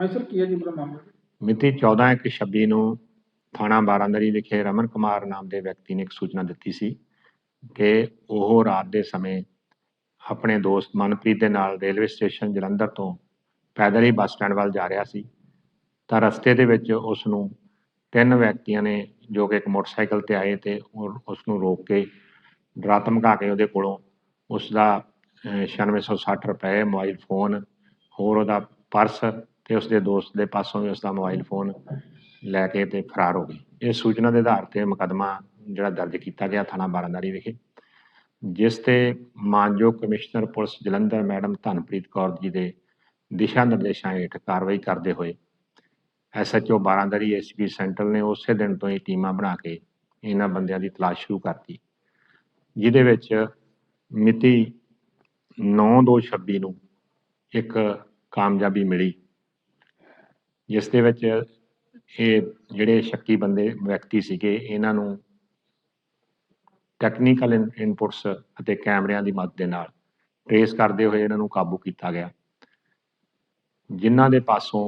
ਹਾਂਜੀ ਸਰ ਕੀ ਹੈ ਜੀ ਪੂਰਾ ਮਾਮਲਾ? ਮਿਤੀ 14/1/26 ਨੂੰ ਥਾਣਾ ਬਾਰਾਂਦਰੀ ਵਿਖੇ ਰਮਨ ਕੁਮਾਰ ਨਾਮ ਦੇ ਵਿਅਕਤੀ ਨੇ ਇੱਕ ਸੂਚਨਾ ਦਿੱਤੀ ਸੀ ਕਿ ਉਹ ਰਾਤ ਦੇ ਸਮੇਂ ਆਪਣੇ ਦੋਸਤ ਮਨਪ੍ਰੀਤ ਦੇ ਨਾਲ ਰੇਲਵੇ ਸਟੇਸ਼ਨ ਜਲੰਧਰ ਤੋਂ ਪੈਦਲ ਹੀ ਬੱਸ ਸਟੈਂਡ ਵੱਲ ਜਾ ਰਿਹਾ ਸੀ। ਤਾਂ ਰਸਤੇ ਦੇ ਵਿੱਚ ਉਸ ਨੂੰ ਤਿੰਨ ਵਿਅਕਤੀਆਂ ਨੇ ਜੋ ਕਿ ਇੱਕ ਮੋਟਰਸਾਈਕਲ ਤੇ ਆਏ ਤੇ ਉਹ- ਉਸ ਨੂੰ ਰੋਕ ਕੇ ਡਰਾ ਧਮਕਾ ਕੇ ਉਹਦੇ ਕੋਲੋਂ ਉਸ ਦਾ ਅਹ, 9660 ਰੁਪਏ ਮੋਬਾਈਲ ਫੋਨ ਹੋਰ ਉਹਦਾ ਪਰਸ ਤੇ ਉਸਦੇ ਦੋਸਤ ਦੇ ਪਾਸੋਂ ਵੀ ਉਸਦਾ ਮੋਬਾਈਲ ਫੋਨ ਲੈ ਕੇ ਤੇ ਫਰਾਰ ਹੋ ਗਈ। ਇਹ ਸੂਚਨਾ ਦੇ ਆਧਾਰ ਤੇ ਮੁਕੱਦਮਾ ਜਿਹੜਾ ਦਰਜ ਕੀਤਾ ਗਿਆ ਥਾਣਾ ਬਾਰਾਂਦਾਰੀ ਵਿਖੇ, ਜਿਸ ਤੇ ਮਾਨਯੋਗ commissioner police Jalandhar madam Dhanpreet Kaur ji ਦੇ ਦਿਸ਼ਾ ਨਿਰਦੇਸ਼ਾਂ ਹੇਠ ਕਾਰਵਾਈ ਕਰਦੇ ਹੋਏ ਐਸਐਚਓ ਬਾਰਾਂਦਰੀ ਐਸਪੀ ਸੈਂਟਰਲ ਨੇ ਉਸੇ ਦਿਨ ਤੋਂ ਹੀ ਟੀਮਾਂ ਬਣਾ ਕੇ ਇਹਨਾਂ ਬੰਦਿਆਂ ਦੀ ਤਲਾਸ਼ ਸ਼ੁਰੂ ਕਰਤੀ, ਜਿਹਦੇ ਵਿੱਚ ਮਿਤੀ 9/2/26 ਨੂੰ ਇੱਕ ਕਾਮਯਾਬੀ ਮਿਲੀ। ਜਿਸ ਦੇ ਵਿੱਚ ਇਹ ਜਿਹੜੇ ਸ਼ੱਕੀ ਬੰਦੇ, ਵਿਅਕਤੀ ਸੀਗੇ, ਇਹਨਾਂ ਨੂੰ ਟੈਕਨੀਕਲ ਇਨਪੁਟਸ ਅਤੇ ਕੈਮਰਿਆਂ ਦੀ ਮਦਦ ਦੇ ਨਾਲ ਟ੍ਰੇਸ ਕਰਦੇ ਹੋਏ ਇਹਨਾਂ ਨੂੰ ਕਾਬੂ ਕੀਤਾ ਗਿਆ। ਜਿਨ੍ਹਾਂ ਦੇ ਪਾਸੋਂ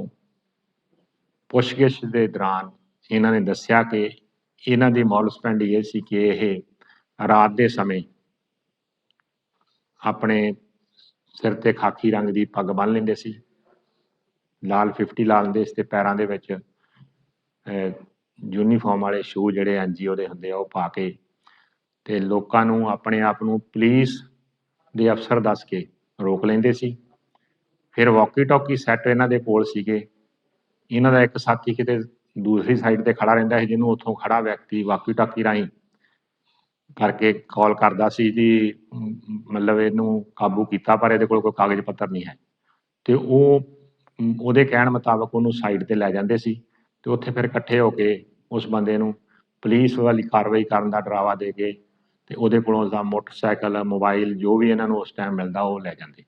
ਪੁੱਛਗਿੱਛ ਦੇ ਦੌਰਾਨ ਇਹਨਾਂ ਨੇ ਦੱਸਿਆ ਕਿ ਇਹਨਾਂ ਦੀ ਮੌਲ ਸਪੈਂਡ ਇਹ ਸੀ ਕਿ ਇਹ ਰਾਤ ਦੇ ਸਮੇਂ ਆਪਣੇ ਸਿਰ ਤੇ ਖਾਕੀ ਰੰਗ ਦੀ ਪੱਗ ਬੰਨ੍ਹ ਲੈਂਦੇ ਸੀ। ਲਾਲ 50 ਲਾ ਲੈਂਦੇ ਸੀ ਤੇ ਪੈਰਾਂ ਦੇ ਵਿੱਚ ਯੂਨੀਫਾਰਮ ਵਾਲੇ ਸ਼ੂ ਜਿਹੜੇ ਐਨਜੀਓ ਦੇ ਹੁੰਦੇ ਆ, ਉਹ ਪਾ ਕੇ ਤੇ ਲੋਕਾਂ ਨੂੰ ਆਪਣੇ ਆਪ ਨੂੰ ਪੁਲਿਸ ਦੇ ਅਫਸਰ ਦੱਸ ਕੇ ਰੋਕ ਲੈਂਦੇ ਸੀ। ਫਿਰ ਵਾਕੀ ਟਾਕੀ ਸੈੱਟ ਇਹਨਾਂ ਦੇ ਕੋਲ ਸੀਗੇ। ਇਹਨਾਂ ਦਾ ਇੱਕ ਸਾਥੀ ਕਿਤੇ ਦੂਸਰੀ ਸਾਈਡ ਤੇ ਖੜਾ ਰਹਿੰਦਾ ਸੀ, ਜਿਹਨੂੰ ਉੱਥੋਂ ਖੜਾ ਵਿਅਕਤੀ ਵਾਕੀ ਟਾਕੀ ਰਾਹੀਂ ਕਰਕੇ ਕਾਲ ਕਰਦਾ ਸੀ ਜੀ ਮਤਲਬ ਇਹਨੂੰ ਕਾਬੂ ਕੀਤਾ, ਪਰ ਇਹਦੇ ਕੋਲ ਕੋਈ ਕਾਗਜ਼ ਪੱਤਰ ਨਹੀਂ ਹੈ। ਤੇ ਉਹ ਉਹਦੇ ਕਹਿਣ ਮੁਤਾਬਕ ਉਹਨੂੰ ਸਾਈਡ ਤੇ ਲੈ ਜਾਂਦੇ ਸੀ ਤੇ ਉੱਥੇ ਫਿਰ ਇਕੱਠੇ ਹੋ ਕੇ ਉਸ ਬੰਦੇ ਨੂੰ ਪੁਲਿਸ ਵਾਲੀ ਕਾਰਵਾਈ ਕਰਨ ਦਾ ਡਰਾਵਾ ਦੇ ਕੇ ਤੇ ਉਹਦੇ ਕੋਲੋਂ ਦਾ ਮੋਟਰਸਾਈਕਲ ਮੋਬਾਈਲ ਜੋ ਵੀ ਇਹਨਾਂ ਨੂੰ ਉਸ ਟਾਈਮ ਮਿਲਦਾ ਉਹ ਲੈ ਜਾਂਦੇ।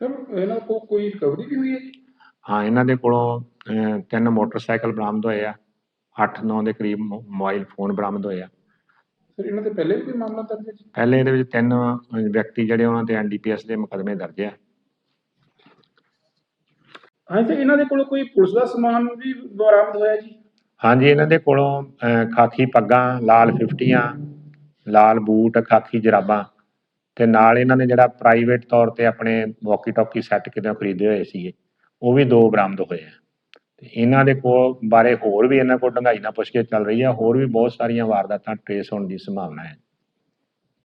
ਸਰ ਇਹਨਾਂ ਕੋਲ ਕੋਈ ਰਿਕਵਰੀ ਵੀ ਹੋਈ ਹੈ ਜੀ? ਹਾਂ ਇਹਨਾਂ ਦੇ ਕੋਲੋਂ ਤਿੰਨ ਮੋਟਰਸਾਈਕਲ ਬਰਾਮਦ ਹੋਏ ਆ 8-9 ਦੇ ਕਰੀਬ ਮੋਬਾਈਲ ਫੋਨ ਬਰਾਮਦ ਹੋਏ ਆ। ਸਰ ਇਹਨਾਂ ਤੇ ਪਹਿਲੇ ਵੀ ਕੋਈ ਮਾਮਲਾ ਦਰਜ ਹੈ ਜੀ? ਪਹਿਲੇ ਇਹਦੇ ਵਿੱਚ ਤਿੰਨ ਵਿਅਕਤੀ ਜਿਹੜੇ ਉਹਨਾਂ ਤੇ ਐਨਡੀਪੀਐਸ ਦੇ ਮੁਕੱਦਮੇ ਦਰਜ ਆ। ਹਾਂਜੀ ਸਰ ਇਹਨਾਂ ਦੇ ਕੋਲ ਕੋਈ ਪੁਲਿਸ ਦਾ ਸਮਾਨ ਵੀ ਬਰਾਮਦ ਹੋਇਆ ਜੀ? ਹਾਂਜੀ ਇਹਨਾਂ ਦੇ ਕੋਲੋਂ ਅਹ, ਖਾਕੀ ਪੱਗਾਂ ਲਾਲ 50ਆਂ ਲਾਲ ਬੂਟ ਖਾਕੀ ਜਰਾਬਾਂ ਤੇ ਨਾਲ ਇਹਨਾਂ ਨੇ ਜਿਹੜਾ ਪ੍ਰਾਈਵੇਟ ਤੌਰ ਤੇ ਆਪਣੇ ਵਾਕੀ ਟਾਕੀ ਸੈੱਟ ਕਿਤੇ ਖਰੀਦੇ ਹੋਏ ਸੀਗੇ ਉਹ ਵੀ ਦੋ ਬਰਾਮਦ ਹੋਏ ਆ। ਤੇ ਇਹਨਾਂ ਦੇ ਕੋਲ ਬਾਰੇ ਹੋਰ ਵੀ ਇਹਨਾਂ ਕੋਲ ਡੂੰਘਾਈ ਨਾਲ ਪੁੱਛਗਿੱਛ ਚੱਲ ਰਹੀ ਆ ਹੋਰ ਵੀ ਬਹੁਤ ਸਾਰੀਆਂ ਵਾਰਦਾਤਾਂ ਟ੍ਰੇਸ ਹੋਣ ਦੀ ਸੰਭਾਵਨਾ ਹੈ।